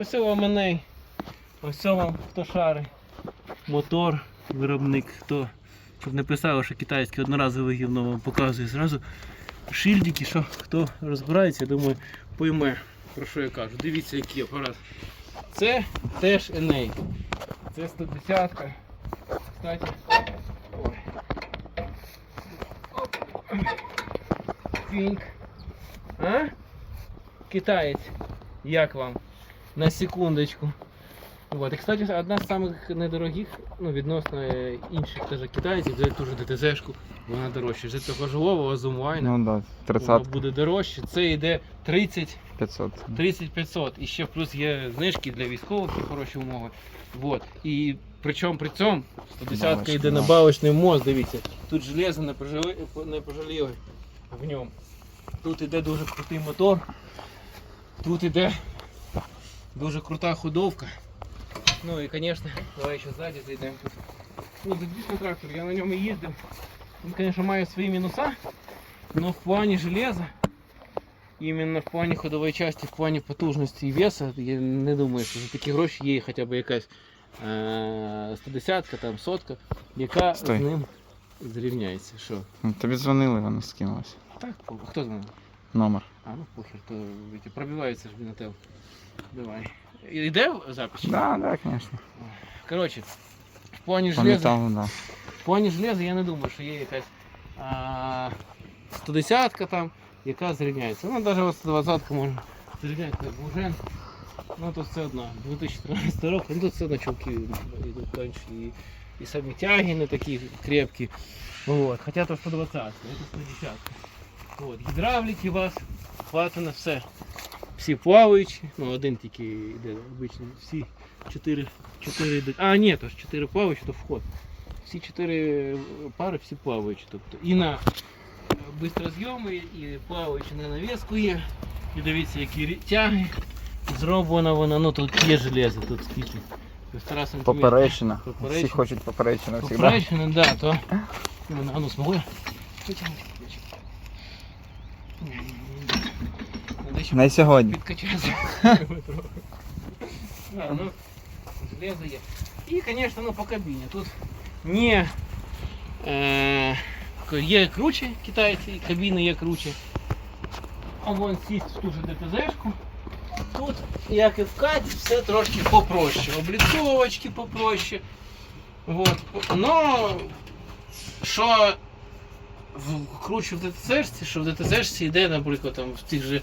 Ось вам мене. Ось вам хто шари. Мотор, виробник, хто. Щоб не писало, що китайське одноразове гівно вам показує зразу. Шильдики, що хто розбирається, я думаю, пойме, про що я кажу. Дивіться, який апарат. Це теж Еней. Це 110 ка Кстати. Ой. Фінк. А? Китаєць. Як вам? На секундочку. Вот. І, кстати, одна з самих недорогих, ну, відносно е, інших теж китайців, взяти ту ж ДТЗ-шку, вона дорожча. Вже цього живого Азумвайна, Ну да, воно 30 буде дорожче. Це йде 30 500. 30 500. І ще плюс є знижки для військових хороші умови. Вот. І причому при цьому 110 Бабочка, йде да. на бавочний мост, дивіться. Тут железо не пожаліли, не пожаліли в ньому. Тут іде дуже крутий мотор. Тут іде дуже крута ходовка. Ну і звісно, давай ще ззаді зайдемо тут. Ну, це дійсно трактор, я на ньому їздив. Він, звісно, має свої мінуса, але в плані железа Іменно в плані ходової частини, в плані потужності і веса, я не думаю, що за такі гроші є хоча б якась е, 110 там сотка, яка Стой. з ним зрівняється. Що? Ну, Тобі дзвонили, вони скинулися. Так, по- хто знає? Номер. А, ну похер, то видите, пробивається ж на тел. Давай. Іде запись? Да, да, звісно. Коротше, в плані По железа, металу, да. в плані железа я не думаю, що є якась а, 110 там, яка зрівняється. Ну, навіть ось 120 можна зрівняти на Бужен. Ну тут все одно, 2013 рок, ну тут все одно чулки йдуть тонші і, і самі тяги не такі крепкі. Вот. Хоча то 120, це 110. Вот. Гідравліки у вас, хватить на все. Всі плаваючі, ну один тільки йде обичний, всі 4, 4 йдуть. А, ні, то ж 4 плаваючі, то вход. Всі 4 пари всі плаваючі. Тобто і на е, бистрозйоми, і плаваючі на навіску є. І дивіться, які тяги. Зроблена вона, ну тут є железо, тут скільки. Сантиметра. Поперечина. Всі хочуть поперечину. Поперечина, да, то. А ну смогу ще На сьогодні. підкачатися. Да, ну, железо є. І, звісно, ну, по кабіні. Тут не е, є круче китайці, кабіни є круче. А вон сість в ту же ДТЗшку. Тут, як і в Каті, все трошки попроще. Обліцовочки попроще. Вот. Но що в, круче в ДТЗшці, що в ДТЗшці йде, наприклад, там в тих же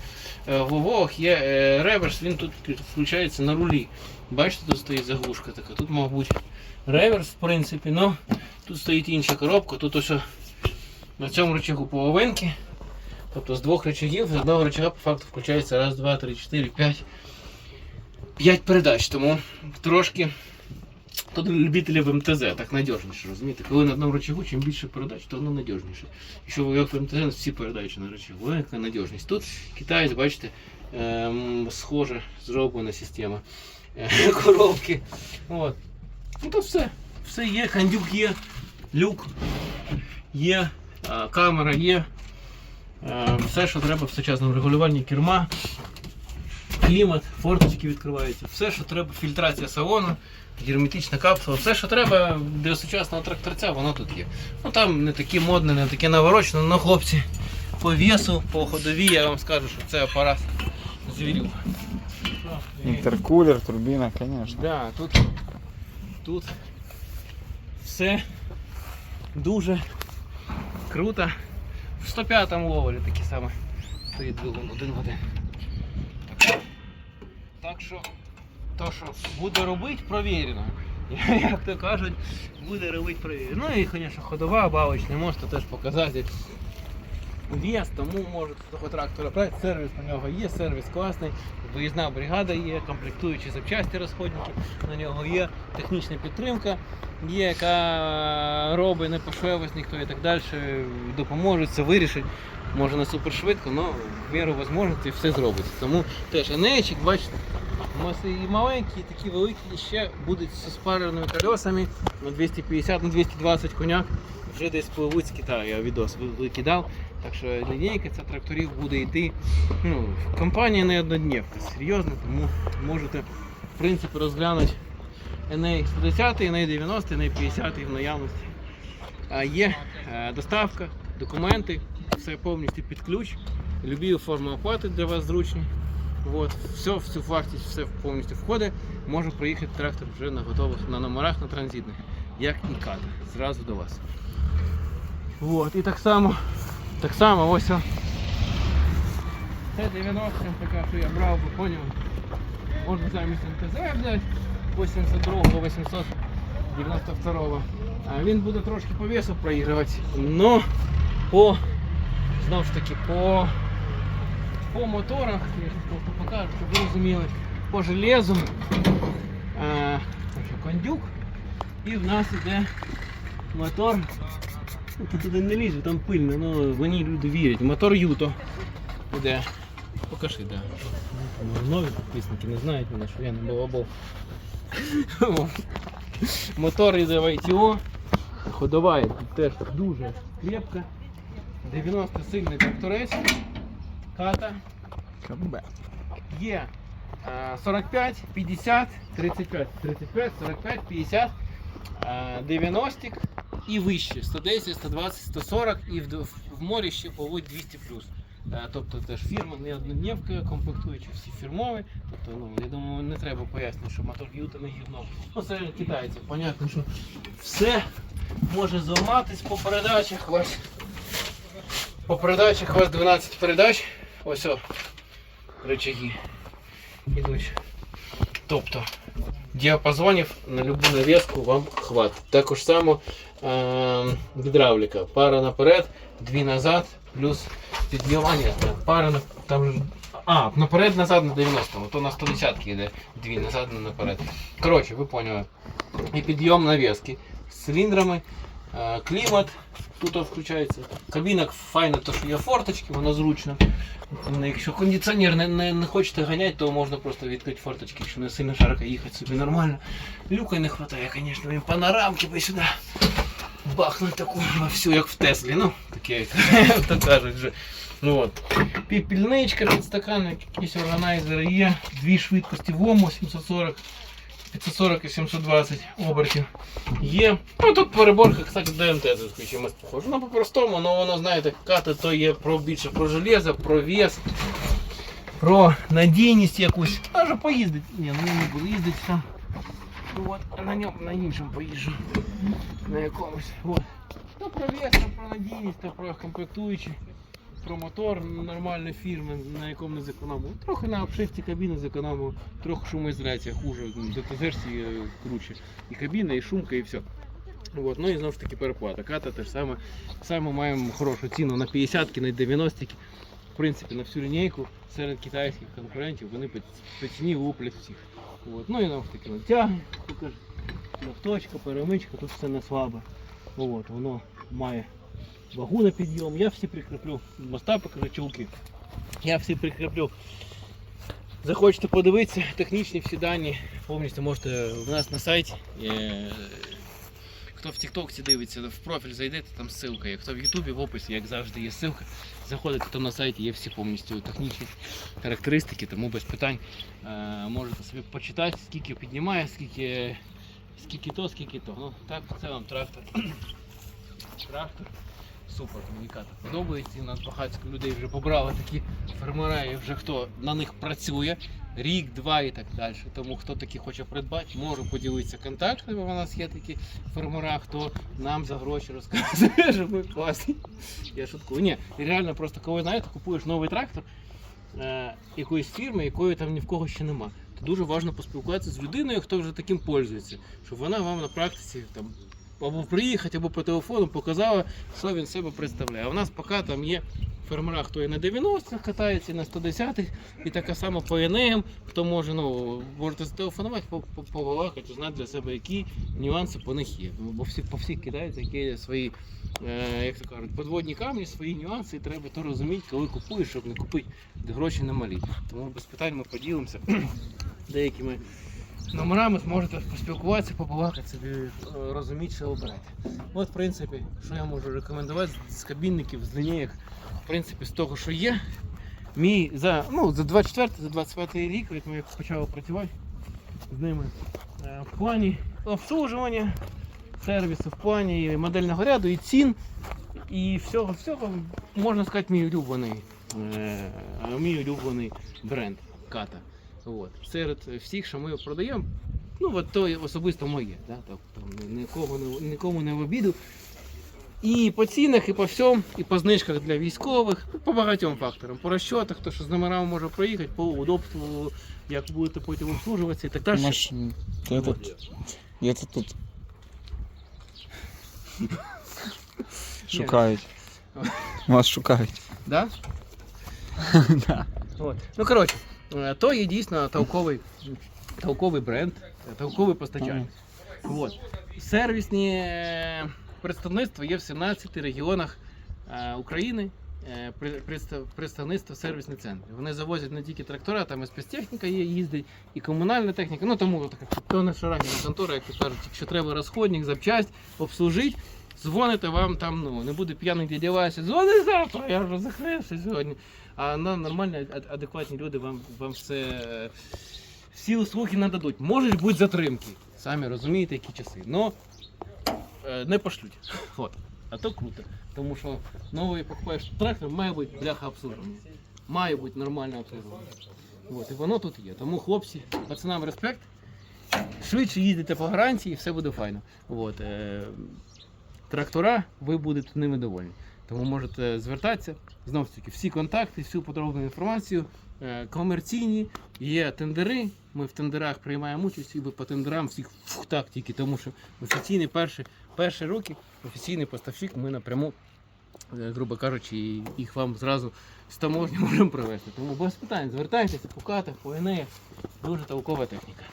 е, Вовох є е, реверс, він тут включається на рулі. Бачите, тут стоїть заглушка така. Тут, мабуть, реверс, в принципі, але тут стоїть інша коробка, тут ось на цьому рычагу половинки. Тобто з двох рычагів, з одного рычага по факту включається раз, два, три, чотири, п'ять. П'ять передач, тому трошки Тут любителів МТЗ так надіжніше, розумієте? Коли на одному рычагу, чим більше передач, то воно надіжніше. Якщо ви в МТЗ, всі передачі на рычагу, яка надіжність. Тут китаєць, бачите, ем, схоже зроблена система е, коробки. От. Ну тут все. Все є, кондюк є, люк є, е, камера є. Е, Все, що треба в сучасному регулюванні керма, клімат, форточки відкриваються, все, що треба, фільтрація салону, герметична капсула, все, що треба для сучасного тракторця, воно тут є. Ну там не таке модне, не таке наворочене, але хлопці по весу, по ходові, я вам скажу, що це апарат звірів. Інтеркулер, турбіна, звісно. Да, тут, тут все дуже круто. В 105-му ловелі такі саме стоїть двигун один в один. Так що, то, що буде робити, провірено. Як то кажуть, буде робити провірено. Ну і, звісно, ходова, бавочний мост, теж показати. Вес, тому можуть з того трактора брати. Сервіс на нього є, сервіс класний, виїзна бригада є, комплектуючі запчасті розходники на нього є, технічна підтримка є, яка робить не пошвелось ніхто і так далі, допоможе це вирішить. Може не супер швидко, але в міру можливості все зробиться. Тому теж енечик, бачите, нас і маленькі, і такі великі, і ще будуть з спареними колесами на 250 на 220 коняк. Вже десь пливуть з Китаю, я відос викидав. Так що лінійка ця тракторів буде йти. Ну, компанія не однодневка, серйозно, тому можете в принципі розглянути NA 110, NA 90, NA 50 в наявності. А є е, доставка, документи, все повністю під ключ. Любі форми оплати для вас зручні. От, все, в цю все повністю входить. Може приїхати трактор вже на готових на номерах на транзитних, як і ката, зразу до вас. От, і так само, так само ось. Це 90 така, що я брав, ви поняли. Можна замість МТЗ взяти 82-го, 892-го. А він буде трошки по весу проігрувати. Но по знову ж таки по, по моторах, я покажу, щоб ви розуміли, по железу а, кондюк і в нас іде мотор. Ну, Тут туди не лізе, там пильно, але мені люди вірять. Мотор Юто іде. Покажи, да. Нові підписники не знають мене, що я не балабол. Мотор іде в ITO. Ходова теж дуже крепка. 90 сильний тракторець. Ката. Є е, 45, 50, 35, 35, 45, 50, е, 90 і вище 110, 120, 140 і в, в морі ще поводь 200 плюс. Е, Тобто теж фірма не однодневка, комплектуючі всі фірмові. Тобто, ну, я думаю, не треба пояснити, що мотор Юта не гівно. Ну, це китайці, понятно, що все може зламатись по передачах. Ось. По передачах у вас 12 передач. Ось о, рычаги ідуть. Тобто діапазонів на любу нав'язку вам хватить. Також само е, гідравліка. Пара наперед, дві назад, плюс підйомання. Пара там а, наперед, назад на 90-му, то на 110 йде дві назад на наперед. Коротше, ви поняли. І підйом нав'язки з циліндрами, клімат. Тут включається. Кабіна файна, то що є форточки, воно зручно. Ну, Якщо кондиціонер не, не, не хочете ганяти, то можна просто відкрити форточки, якщо не сильно жарко їхати собі нормально. Люка не вистачає, звісно, він панорамки би сюди бахнуть таку всю, як в Теслі. Ну, таке, як то кажуть вже. Ну, от. Піпільничка, підстаканник, якісь органайзери є, дві швидкості ВОМу 740. 540 і 720 обертів є. Ну тут переборка, кстати, ДМТ тут похоже. Ну по-простому, але воно, знаєте, кати то є про більше про железо, про вес, про надійність якусь. Може поїздити. Ні, ну не буду їздити там. Ну, От, на ньому на іншому поїжджу. На якомусь. От. То про вес, то про надійність, то про комплектуючі. Про мотор нормальної фірми, на якому не зекономив. Трохи на обшивці кабіни зекономив, трохи шумоізоляція хуже, ДТЗ круче. І кабіна, і шумка, і все. От. Ну і знову ж таки переплата. Ката теж саме. Саме маємо хорошу ціну на 50-ки, на 90-ки. В принципі, на всю лінійку серед китайських конкурентів вони по, ціні луплять всіх. От. Ну і знову ж таки натяги, покажи. Лохточка, перемичка, тут все не слабе. От, воно має вагу на підйом. Я всі прикріплю. Моста покажу. Я всі прикріплю. Захочете подивитися, технічні всі дані повністю можете в нас на сайті. Е, Хто в Тіктокці дивиться, в профіль зайдете, там ссылка є. Хто в Ютубі в описі, як завжди, є ссылка. Заходите там на сайті, є всі повністю технічні характеристики, тому без питань е, можете собі почитати, скільки піднімає, скільки, скільки то, скільки то. Ну, так, це вам трактор. Трактор. Супер, мені подобається. Нас багато людей вже побрали такі фермера, і вже хто на них працює, рік, два і так далі. Тому хто такі хоче придбати, може поділитися контактами. У нас є такі фермера, хто нам за гроші розказує, що ми класні. Я шуткую. Ні, реально просто коли знаєте, купуєш новий трактор е, якоїсь фірми, якої там ні в кого ще нема. Дуже важливо поспілкуватися з людиною, хто вже таким пользується, щоб вона вам на практиці там або приїхати, або по телефону показала, що він себе представляє. А в нас поки там є фермера, хто і на 90-х катається, і на 110-х, і така сама по ЕНЕМ, хто може, ну, можете зателефонувати, по- по- побалакати, узнати для себе, які нюанси по них є. Ну, Бо всі, по всіх китайцях є свої, е, як то кажуть, подводні камні, свої нюанси, і треба то розуміти, коли купуєш, щоб не купити, гроші немалі. Тому без питань ми поділимося деякими номерами зможете поспілкуватися, побалакати собі, е, розуміти, обирати. От, в принципі, що я можу рекомендувати з- кабінників, з лінійок, в принципі, з того, що є. Мій за, ну, за 24 за 25 рік, як ми почали працювати з ними е, в плані обслуговування, сервісу, в плані модельного ряду і цін, і всього, всього, можна сказати, мій улюблений, е, мій улюблений бренд Ката. От. Серед всіх, що ми продаємо, ну от то особисто моє, да? тобто нікого нікому не в обіду. І по цінах, і по всьому, і по знижках для військових, по багатьом факторам, по розчотах, то що з номерами може проїхати, по удобству, як будете потім обслужуватися і так далі. Маш, где-то, где-то тут шукають. Вас шукають. Да? Да. От. Ну коротше, то є дійсно толковий, толковий бренд, е, толковий постачальник. От. Сервісні е, представництва є в 17 регіонах е, України. е, Представництво сервісний центр. Вони завозять не тільки трактора, там і спецтехніка є, їздить, і комунальна техніка. Ну тому така то не шарахіна контора, як кажуть, якщо треба розходник, запчасть, обслужити, дзвоните вам там, ну не буде п'яний дядя Вася, дзвони завтра, я вже закрився сьогодні. А на нормальні, ад- адекватні люди вам, вам все, всі услуги нададуть. Можуть бути затримки. Самі розумієте, які часи. Но е, не пошлють. От. А то круто. Тому що новий покупаєш трактор, має бути бляха обслуження. Має бути нормальне обслуговування. От, і воно тут є. Тому хлопці, пацанам респект. Швидше їздите по гарантії, все буде файно. От, е, трактора, ви будете ними довольні. Тому можете звертатися. Знову ж таки, всі контакти, всю подробну інформацію. е, Комерційні, є тендери. Ми в тендерах приймаємо участь і по тендерам всіх фух, так тільки, тому що офіційний перші, перші роки офіційний поставщик, ми напряму, е, грубо кажучи, їх вам зразу з таможні можемо привезти. Тому без питань звертайтеся по катах, по енеях. Дуже толкова техніка.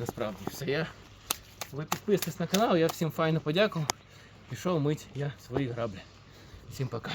Насправді все. Я... Ви підписуйтесь на канал, я всім файно подякував. Пішов мить я свої граблі. Всім пока.